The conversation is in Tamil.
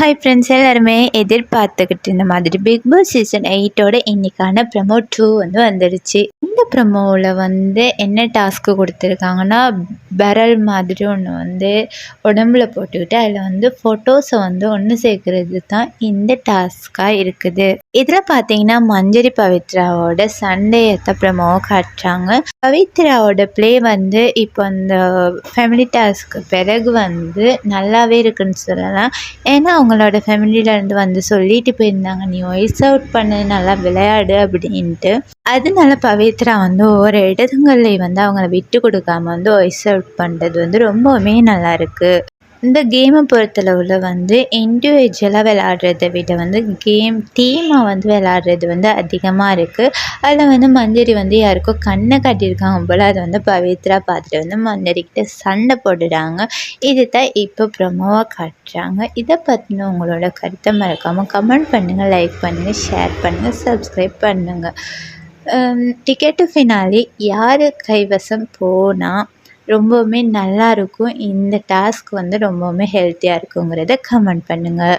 ஹாய் ஃப்ரெண்ட்ஸ் எல்லாருமே எதிர்பார்த்துக்கிட்டு இருந்த மாதிரி பிக் பாஸ் சீசன் எயிட்டோட இன்னைக்கான ப்ரமோ டூ வந்து வந்துடுச்சு. இந்த ப்ரமோவில் வந்து என்ன டாஸ்க்கு கொடுத்துருக்காங்கன்னா பெரல் மாதிரி ஒன்று வந்து உடம்புல போட்டுக்கிட்டு அதில் வந்து ஃபோட்டோஸை வந்து ஒன்று சேர்க்கறது தான் இந்த டாஸ்க்காக இருக்குது. இதில் பார்த்தீங்கன்னா மஞ்சரி பவித்ராவோட சண்டையத்தை ப்ரமோவை காட்டுறாங்க. பவித்ராவோட ப்ளே வந்து இப்போ அந்த ஃபேமிலி டாஸ்க்கு பிறகு வந்து நல்லாவே இருக்குன்னு சொல்லலாம். ஏன்னா அவங்களோட ஃபேமிலியிலேருந்து வந்து சொல்லிட்டு போயிருந்தாங்க நீ வாய்ஸ் அவுட் பண்ணு நல்லா விளையாடு அப்படின்ட்டு. அதனால பவித்ரா வந்து ஒவ்வொரு இடத்துங்கள்லையும் வந்து அவங்கள விட்டு கொடுக்காம வந்து வாய்ஸ் அவுட் பண்ணுறது வந்து ரொம்பவுமே நல்லாயிருக்கு இந்த கேமை பொறுத்தளவில் வந்து இண்டிவிஜுவலாக விளையாடுறத விட வந்து கேம் டீமாக வந்து விளையாடுறது வந்து அதிகமாக இருக்குது அதில் வந்து மஞ்சரி வந்து யாருக்கோ கண்ணை காட்டியிருக்காங்க போல் அதை வந்து பவித்ரா பார்த்துட்டு வந்து மஞ்சரிக்கிட்ட சண்டை போட்டுட்டாங்க இது தான் இப்போ ப்ரமோவாக காட்டுறாங்க. இதை பற்றின உங்களோட கருத்தை மறக்காமல் கமெண்ட் பண்ணுங்கள் லைக் பண்ணுங்கள் ஷேர் பண்ணுங்கள் சப்ஸ்கிரைப் பண்ணுங்கள் டிக்கெட்டு ஃபினாலி யார் கைவசம் போனால் ரொம்பவுமே நல்லா இருக்கும் இந்த டாஸ்க் வந்து ரொம்பவுமே ஹெல்த்தியாக இருக்குங்கிறத கமெண்ட் பண்ணுங்கள்